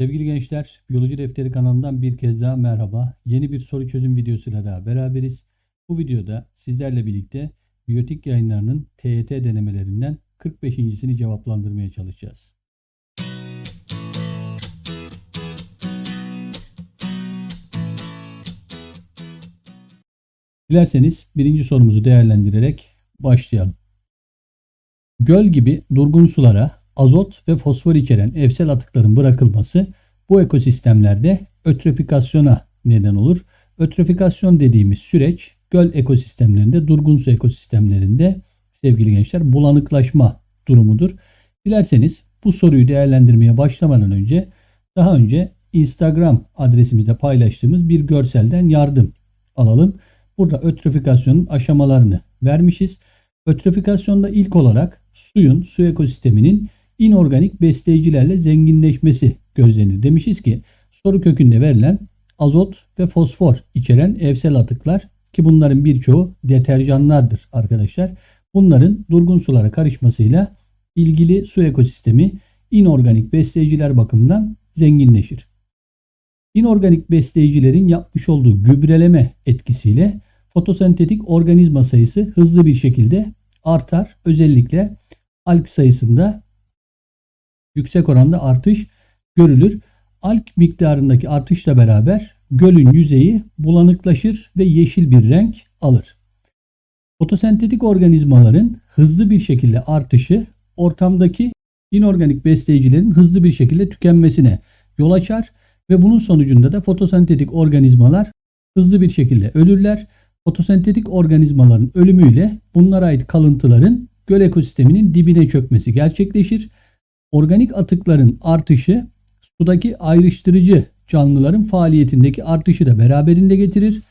Sevgili gençler, Biyoloji Defteri kanalından bir kez daha merhaba. Yeni bir soru çözüm videosuyla daha beraberiz. Bu videoda sizlerle birlikte biyotik yayınlarının TYT denemelerinden 45.sini cevaplandırmaya çalışacağız. Dilerseniz birinci sorumuzu değerlendirerek başlayalım. Göl gibi durgun sulara azot ve fosfor içeren evsel atıkların bırakılması bu ekosistemlerde ötrofikasyona neden olur. Ötrofikasyon dediğimiz süreç göl ekosistemlerinde, durgun su ekosistemlerinde sevgili gençler bulanıklaşma durumudur. Dilerseniz bu soruyu değerlendirmeye başlamadan önce daha önce Instagram adresimizde paylaştığımız bir görselden yardım alalım. Burada ötrofikasyonun aşamalarını vermişiz. Ötrofikasyonda ilk olarak suyun, su ekosisteminin inorganik besleyicilerle zenginleşmesi gözlenir. Demişiz ki soru kökünde verilen azot ve fosfor içeren evsel atıklar ki bunların birçoğu deterjanlardır arkadaşlar. Bunların durgun sulara karışmasıyla ilgili su ekosistemi inorganik besleyiciler bakımından zenginleşir. İnorganik besleyicilerin yapmış olduğu gübreleme etkisiyle fotosentetik organizma sayısı hızlı bir şekilde artar. Özellikle alg sayısında yüksek oranda artış görülür. Alg miktarındaki artışla beraber gölün yüzeyi bulanıklaşır ve yeşil bir renk alır. Fotosentetik organizmaların hızlı bir şekilde artışı ortamdaki inorganik besleyicilerin hızlı bir şekilde tükenmesine yol açar ve bunun sonucunda da fotosentetik organizmalar hızlı bir şekilde ölürler. Fotosentetik organizmaların ölümüyle bunlara ait kalıntıların göl ekosisteminin dibine çökmesi gerçekleşir. Organik atıkların artışı sudaki ayrıştırıcı canlıların faaliyetindeki artışı da beraberinde getirir.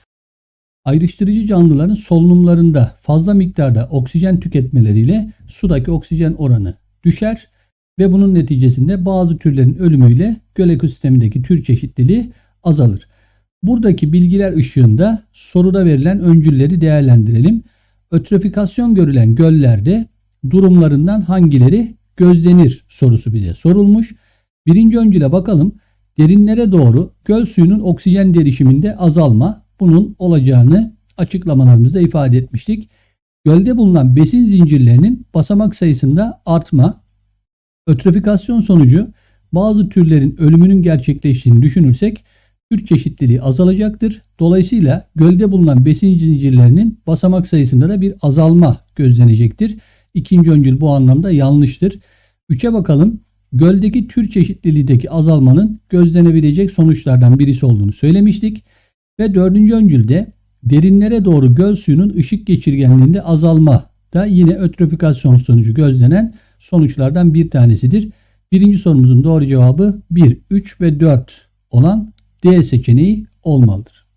Ayrıştırıcı canlıların solunumlarında fazla miktarda oksijen tüketmeleriyle sudaki oksijen oranı düşer ve bunun neticesinde bazı türlerin ölümüyle göl ekosistemindeki tür çeşitliliği azalır. Buradaki bilgiler ışığında soruda verilen öncülleri değerlendirelim. Ötrofikasyon görülen göllerde durumlarından hangileri gözlenir sorusu bize sorulmuş. Birinci öncüle bakalım. Derinlere doğru göl suyunun oksijen derişiminde azalma bunun olacağını açıklamalarımızda ifade etmiştik. Gölde bulunan besin zincirlerinin basamak sayısında artma, ötrofikasyon sonucu bazı türlerin ölümünün gerçekleştiğini düşünürsek tür çeşitliliği azalacaktır. Dolayısıyla gölde bulunan besin zincirlerinin basamak sayısında da bir azalma gözlenecektir. İkinci öncül bu anlamda yanlıştır. 3'e bakalım. Göldeki tür çeşitliliğindeki azalmanın gözlenebilecek sonuçlardan birisi olduğunu söylemiştik. Ve dördüncü öncülde derinlere doğru göl suyunun ışık geçirgenliğinde azalma da yine ötrofikasyon sonucu gözlenen sonuçlardan bir tanesidir. Birinci sorumuzun doğru cevabı 1, 3 ve 4 olan D seçeneği olmalıdır.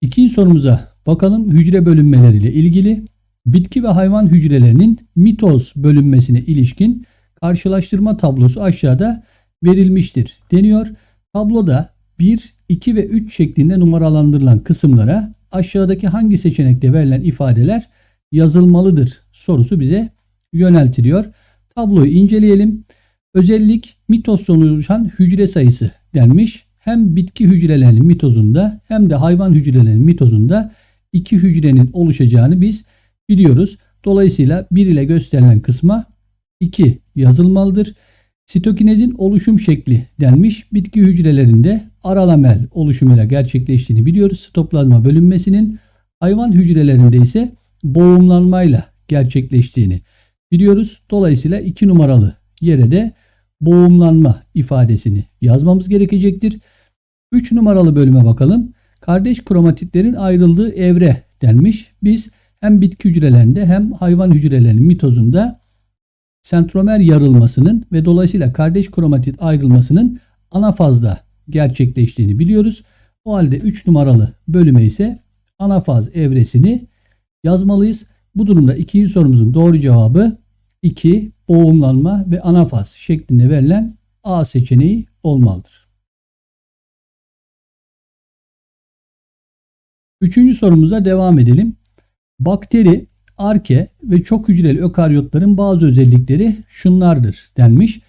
İkinci sorumuza bakalım hücre bölünmeleriyle ilgili bitki ve hayvan hücrelerinin mitoz bölünmesine ilişkin karşılaştırma tablosu aşağıda verilmiştir deniyor. Tabloda 1, 2 ve 3 şeklinde numaralandırılan kısımlara aşağıdaki hangi seçenekte verilen ifadeler yazılmalıdır sorusu bize yöneltiliyor. Tabloyu inceleyelim. Özellik mitoz sonucu oluşan hücre sayısı denmiş. Hem bitki hücrelerinin mitozunda hem de hayvan hücrelerinin mitozunda iki hücrenin oluşacağını biz biliyoruz. Dolayısıyla 1 ile gösterilen kısma 2 yazılmalıdır. Sitokinezin oluşum şekli denmiş. Bitki hücrelerinde aralamel oluşumuyla gerçekleştiğini biliyoruz. Sitoplazma bölünmesinin hayvan hücrelerinde ise boğumlanmayla gerçekleştiğini biliyoruz. Dolayısıyla 2 numaralı yere de boğumlanma ifadesini yazmamız gerekecektir. 3 numaralı bölüme bakalım. Kardeş kromatitlerin ayrıldığı evre denmiş. Biz hem bitki hücrelerinde hem hayvan hücrelerinin mitozunda sentromer yarılmasının ve dolayısıyla kardeş kromatit ayrılmasının ana fazda gerçekleştiğini biliyoruz. O halde 3 numaralı bölüme ise ana faz evresini yazmalıyız. Bu durumda ikinci sorumuzun doğru cevabı 2 boğumlanma ve anafaz şeklinde verilen A seçeneği olmalıdır. Üçüncü sorumuza devam edelim. Bakteri arke ve çok hücreli ökaryotların bazı özellikleri şunlardır denmiş.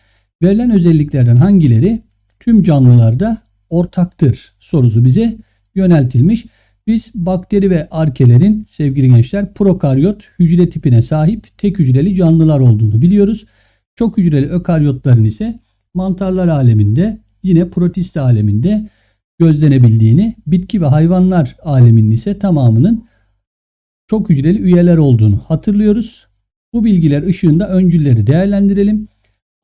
Verilen özelliklerden hangileri tüm canlılarda ortaktır sorusu bize yöneltilmiş. Biz bakteri ve arkelerin sevgili gençler prokaryot hücre tipine sahip tek hücreli canlılar olduğunu biliyoruz. Çok hücreli ökaryotların ise mantarlar aleminde yine protist aleminde gözlenebildiğini, bitki ve hayvanlar aleminin ise tamamının çok hücreli üyeler olduğunu hatırlıyoruz. Bu bilgiler ışığında öncülleri değerlendirelim.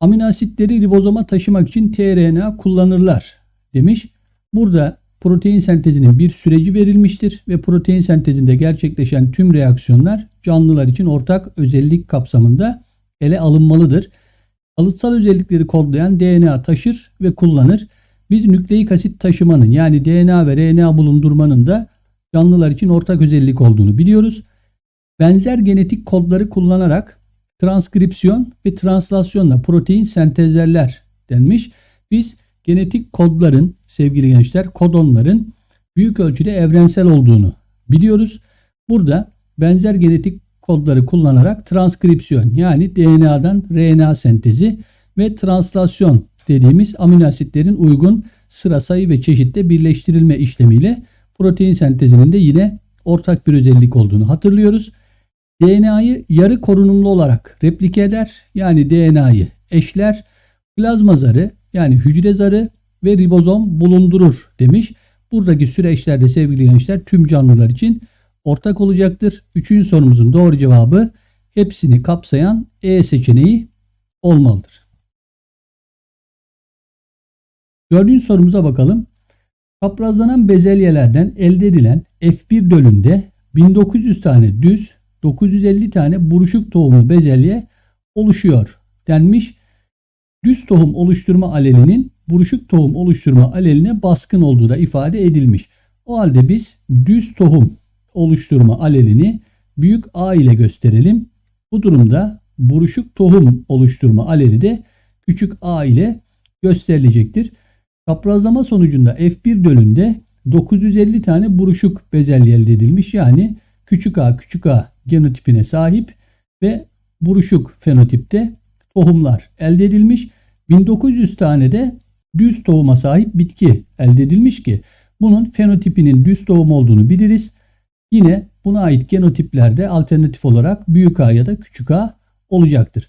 Amino asitleri ribozoma taşımak için tRNA kullanırlar demiş. Burada protein sentezinin bir süreci verilmiştir ve protein sentezinde gerçekleşen tüm reaksiyonlar canlılar için ortak özellik kapsamında ele alınmalıdır. Kalıtsal özellikleri kodlayan DNA taşır ve kullanır. Biz nükleik asit taşımanın yani DNA ve RNA bulundurmanın da canlılar için ortak özellik olduğunu biliyoruz. Benzer genetik kodları kullanarak transkripsiyon ve translasyonla protein sentezlerler denmiş. Biz genetik kodların sevgili gençler kodonların büyük ölçüde evrensel olduğunu biliyoruz. Burada benzer genetik kodları kullanarak transkripsiyon yani DNA'dan RNA sentezi ve translasyon dediğimiz amino asitlerin uygun sıra sayı ve çeşitte birleştirilme işlemiyle protein sentezinin de yine ortak bir özellik olduğunu hatırlıyoruz. DNA'yı yarı korunumlu olarak replike eder. Yani DNA'yı eşler, plazma zarı yani hücre zarı ve ribozom bulundurur demiş. Buradaki süreçlerde sevgili gençler tüm canlılar için ortak olacaktır. Üçüncü sorumuzun doğru cevabı hepsini kapsayan E seçeneği olmalıdır. Dördüncü sorumuza bakalım. Çaprazlanan bezelyelerden elde edilen F1 dölünde 1900 tane düz, 950 tane buruşuk tohumlu bezelye oluşuyor denmiş. Düz tohum oluşturma alelinin buruşuk tohum oluşturma aleline baskın olduğu da ifade edilmiş. O halde biz düz tohum oluşturma alelini büyük A ile gösterelim. Bu durumda buruşuk tohum oluşturma aleli de küçük a ile gösterilecektir. Çaprazlama sonucunda F1 dölünde 950 tane buruşuk bezelye elde edilmiş. Yani küçük a küçük a genotipine sahip ve buruşuk fenotipte tohumlar elde edilmiş. 1900 tane de düz tohuma sahip bitki elde edilmiş ki bunun fenotipinin düz tohum olduğunu biliriz. Yine buna ait genotiplerde alternatif olarak büyük A ya da küçük A olacaktır.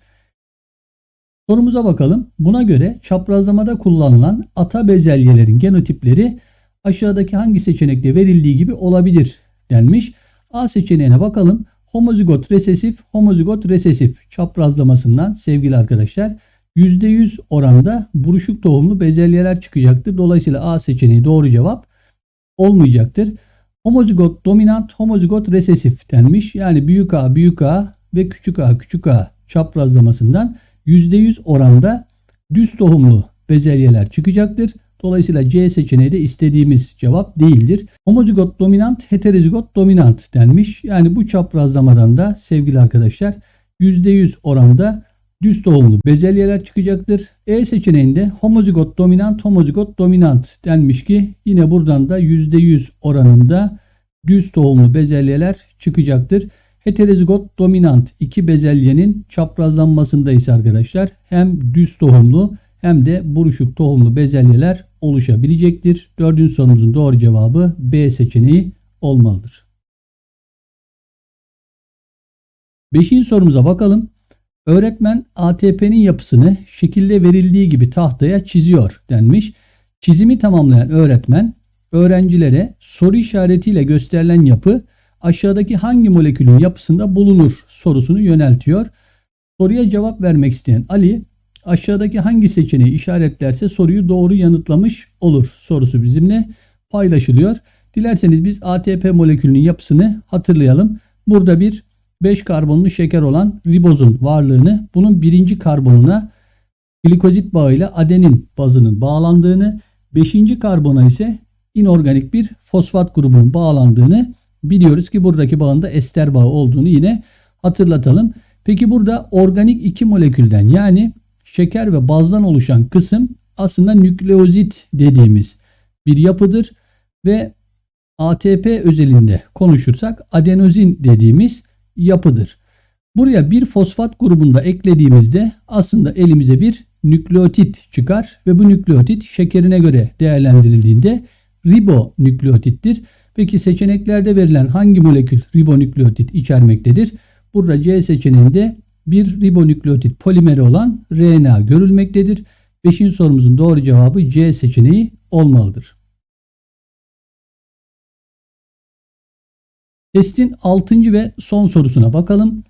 Sorumuza bakalım. Buna göre çaprazlamada kullanılan ata bezelyelerin genotipleri aşağıdaki hangi seçenekte verildiği gibi olabilir denmiş. A seçeneğine bakalım. Homozigot resesif, homozigot resesif çaprazlamasından sevgili arkadaşlar %100 oranda buruşuk tohumlu bezelyeler çıkacaktır. Dolayısıyla A seçeneği doğru cevap olmayacaktır. Homozigot dominant, homozigot resesif denmiş. Yani büyük A, büyük A ve küçük A, küçük A çaprazlamasından %100 oranda düz tohumlu bezelyeler çıkacaktır. Dolayısıyla C seçeneği de istediğimiz cevap değildir. Homozigot dominant, heterozigot dominant denmiş. Yani bu çaprazlamadan da sevgili arkadaşlar %100 oranda düz tohumlu bezelyeler çıkacaktır. E seçeneğinde homozigot dominant, homozigot dominant denmiş ki yine buradan da %100 oranında düz tohumlu bezelyeler çıkacaktır. Heterozigot dominant iki bezelyenin çaprazlanmasında ise arkadaşlar hem düz tohumlu hem de buruşuk tohumlu bezelyeler oluşabilecektir. Dördüncü sorumuzun doğru cevabı B seçeneği olmalıdır. Beşinci sorumuza bakalım. Öğretmen ATP'nin yapısını şekilde verildiği gibi tahtaya çiziyor denmiş. Çizimi tamamlayan öğretmen öğrencilere soru işaretiyle gösterilen yapı aşağıdaki hangi molekülün yapısında bulunur sorusunu yöneltiyor. Soruya cevap vermek isteyen Ali aşağıdaki hangi seçeneği işaretlerse soruyu doğru yanıtlamış olur sorusu bizimle paylaşılıyor. Dilerseniz biz ATP molekülünün yapısını hatırlayalım. Burada bir 5 karbonlu şeker olan ribozun varlığını bunun birinci karbonuna glikozit bağıyla adenin bazının bağlandığını, 5. karbona ise inorganik bir fosfat grubunun bağlandığını biliyoruz ki buradaki bağın da ester bağı olduğunu yine hatırlatalım. Peki burada organik iki molekülden yani şeker ve bazdan oluşan kısım aslında nükleozit dediğimiz bir yapıdır ve ATP özelinde konuşursak adenozin dediğimiz yapıdır. Buraya bir fosfat grubunda eklediğimizde aslında elimize bir nükleotit çıkar ve bu nükleotit şekerine göre değerlendirildiğinde ribonükleotittir. Peki seçeneklerde verilen hangi molekül ribonükleotit içermektedir? Burada C seçeneğinde bir ribonükleotit polimeri olan RNA görülmektedir. Beşinci sorumuzun doğru cevabı C seçeneği olmalıdır. Testin 6. ve son sorusuna bakalım.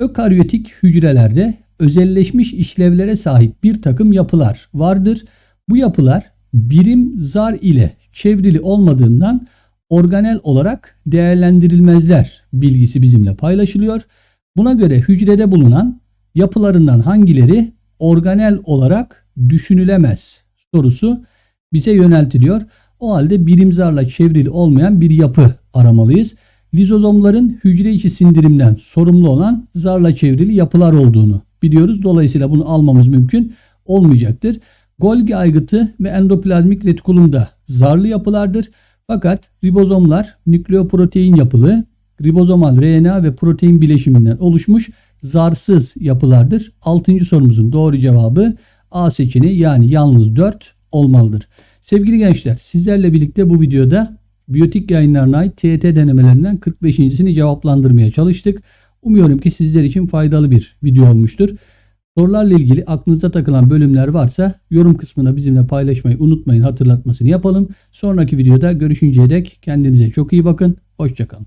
Ökaryotik hücrelerde özelleşmiş işlevlere sahip bir takım yapılar vardır. Bu yapılar birim zar ile çevrili olmadığından organel olarak değerlendirilmezler bilgisi bizimle paylaşılıyor. Buna göre hücrede bulunan yapılarından hangileri organel olarak düşünülemez sorusu bize yöneltiliyor. O halde birimzarla çevrili olmayan bir yapı aramalıyız. Lizozomların hücre içi sindirimden sorumlu olan zarla çevrili yapılar olduğunu biliyoruz. Dolayısıyla bunu almamız mümkün olmayacaktır. Golgi aygıtı ve endoplazmik retikulum da zarlı yapılardır. Fakat ribozomlar nükleoprotein yapılı, ribozomal RNA ve protein bileşiminden oluşmuş zarsız yapılardır. 6. sorumuzun doğru cevabı A seçeneği yani yalnız 4 olmalıdır. Sevgili gençler sizlerle birlikte bu videoda biyotik yayınlarına ait TET denemelerinden 45.sini cevaplandırmaya çalıştık. Umuyorum ki sizler için faydalı bir video olmuştur. Sorularla ilgili aklınıza takılan bölümler varsa yorum kısmına bizimle paylaşmayı unutmayın hatırlatmasını yapalım. Sonraki videoda görüşünceye dek kendinize çok iyi bakın. Hoşçakalın.